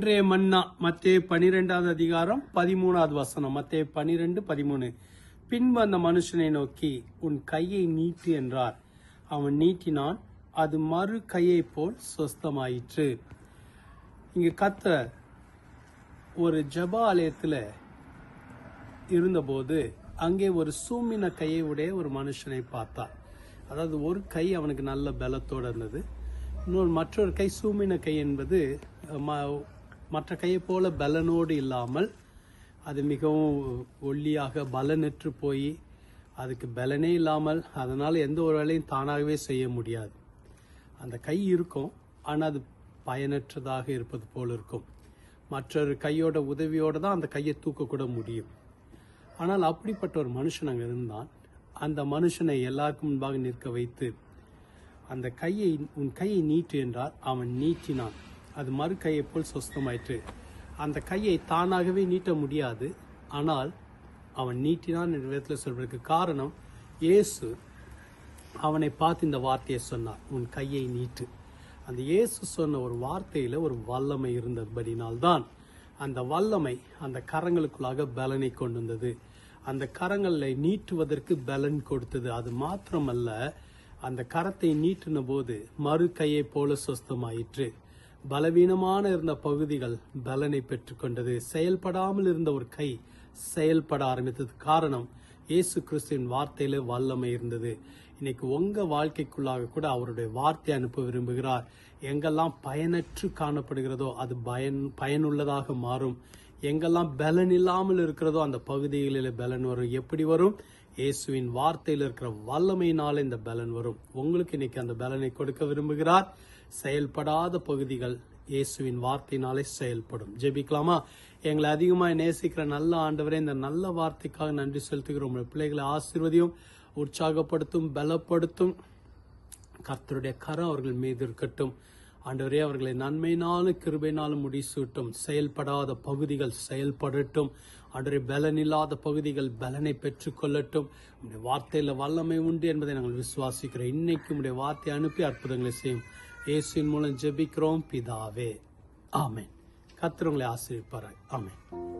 அன்றைய மன்னா மத்தே பனிரெண்டாவது அதிகாரம் பதிமூணாவது வசனம். மத்தே பனிரெண்டு பதிமூணு. பின்பு அந்த மனுஷனை நோக்கி உன் கையை நீட்டு என்றார். அவன் நீட்டினான். அது மறு கையை போல் சொஸ்தமாயிற்று. இங்க கத்த ஒரு ஜப ஆலயத்தில் இருந்தபோது அங்கே ஒரு சூமின கையை உடைய ஒரு மனுஷனை பார்த்தார். அதாவது ஒரு கை அவனுக்கு நல்ல பலத்தோடு இருந்தது. இன்னொரு மற்றொரு கை சூமின கை என்பது ம- மற்ற கையை போல பலனோடு இல்லாமல் அது மிகவும் ஒல்லியாக பலனற்று போய் அதுக்கு பலனே இல்லாமல் அதனால் எந்த ஒரு வேலையும் தானாகவே செய்ய முடியாது. அந்த கை இருக்கும். ஆனால் அது பயனற்றதாக இருப்பது போல் இருக்கும். மற்றொரு கையோட உதவியோடு தான் அந்த கையை தூக்கக்கூட முடியும். ஆனால் அப்படிப்பட்ட ஒரு மனுஷன் அங்கே இருந்தான். அந்த மனுஷனை எல்லாருக்கும் முன்பாக நிற்க வைத்து அந்த கையை உன் கையை நீட்டு என்றார். அவன் நீட்டினான். அது மறு கையை போல் சொஸ்தமாயிற்று. அந்த கையை தானாகவே நீட்ட முடியாது. ஆனால் அவன் நீட்டினான் என்ற விதத்தில் சொல்வதற்கு காரணம் இயேசு அவனை பார்த்து இந்த வார்த்தையை சொன்னார். உன் கையை நீட்டு. அந்த இயேசு சொன்ன ஒரு வார்த்தையில் ஒரு வல்லமை இருந்தபடினால்தான் அந்த வல்லமை அந்த கரங்களுக்குள்ளாக பலனை கொண்டு வந்தது. அந்த கரங்களை நீட்டுவதற்கு பலன் கொடுத்தது. அது மாத்திரமல்ல அந்த கரத்தை நீட்டின போது மறு கையை போல சொஸ்தமாயிற்று. பலவீனமான இருந்த பகுதிகள் பலனை பெற்றுக்கொண்டது செயல்படாமல் இருந்த ஒரு கை செயல்பட ஆரம்பித்தது. காரணம் இயேசு கிறிஸ்துவின் வார்த்தையில வல்லமை இருந்தது. இன்னைக்கு உங்க வாழ்க்கைக்குள்ளாக கூட அவருடைய வார்த்தை அனுப்ப விரும்புகிறார். எங்கெல்லாம் பயனற்று காணப்படுகிறதோ அது பயன் பயனுள்ளதாக மாறும். எங்கெல்லாம் பலன் இல்லாமல் இருக்கிறதோ அந்த பகுதிகளில் பலன் வரும். எப்படி வரும்? இயேசுவின் வார்த்தையில் இருக்கிற வல்லமையினால இந்த பலன் வரும். உங்களுக்கு இன்னைக்கு அந்த பலனை கொடுக்க விரும்புகிறார். செயல்படாத பகுதிகள் இயேசுவின் வார்த்தையினாலே செயல்படும். ஜெபிக்கலாமா? எங்களை அதிகமாக நேசிக்கிற நல்ல ஆண்டவரே இந்த நல்ல வார்த்தைக்காக நன்றி செலுத்துகிறோம். உங்களுடைய பிள்ளைகளை ஆசீர்வதியும் உற்சாகப்படுத்தும் பலப்படுத்தும். கர்த்தருடைய கரம் அவர்கள் மீது இருக்கட்டும். ஆண்டவரே அவர்களை நன்மையினாலும் கிருபையினாலும் முடிசூட்டும். செயல்படாத பகுதிகள் செயல்படட்டும். ஆண்டவரே பலன் இல்லாத பகுதிகள் பலனை பெற்றுக்கொள்ளட்டும். உடைய வார்த்தையில் வல்லமை உண்டு என்பதை நாங்கள் விசுவாசிக்கிறோம். இன்னைக்கு உடைய வார்த்தை அனுப்பி அற்புதங்களை செய்யும். இயேசுவின் மூலம் ஜெபிக்கிறோம். பிதாவே ஆமேன். கர்த்தர் உங்களை ஆமேன்.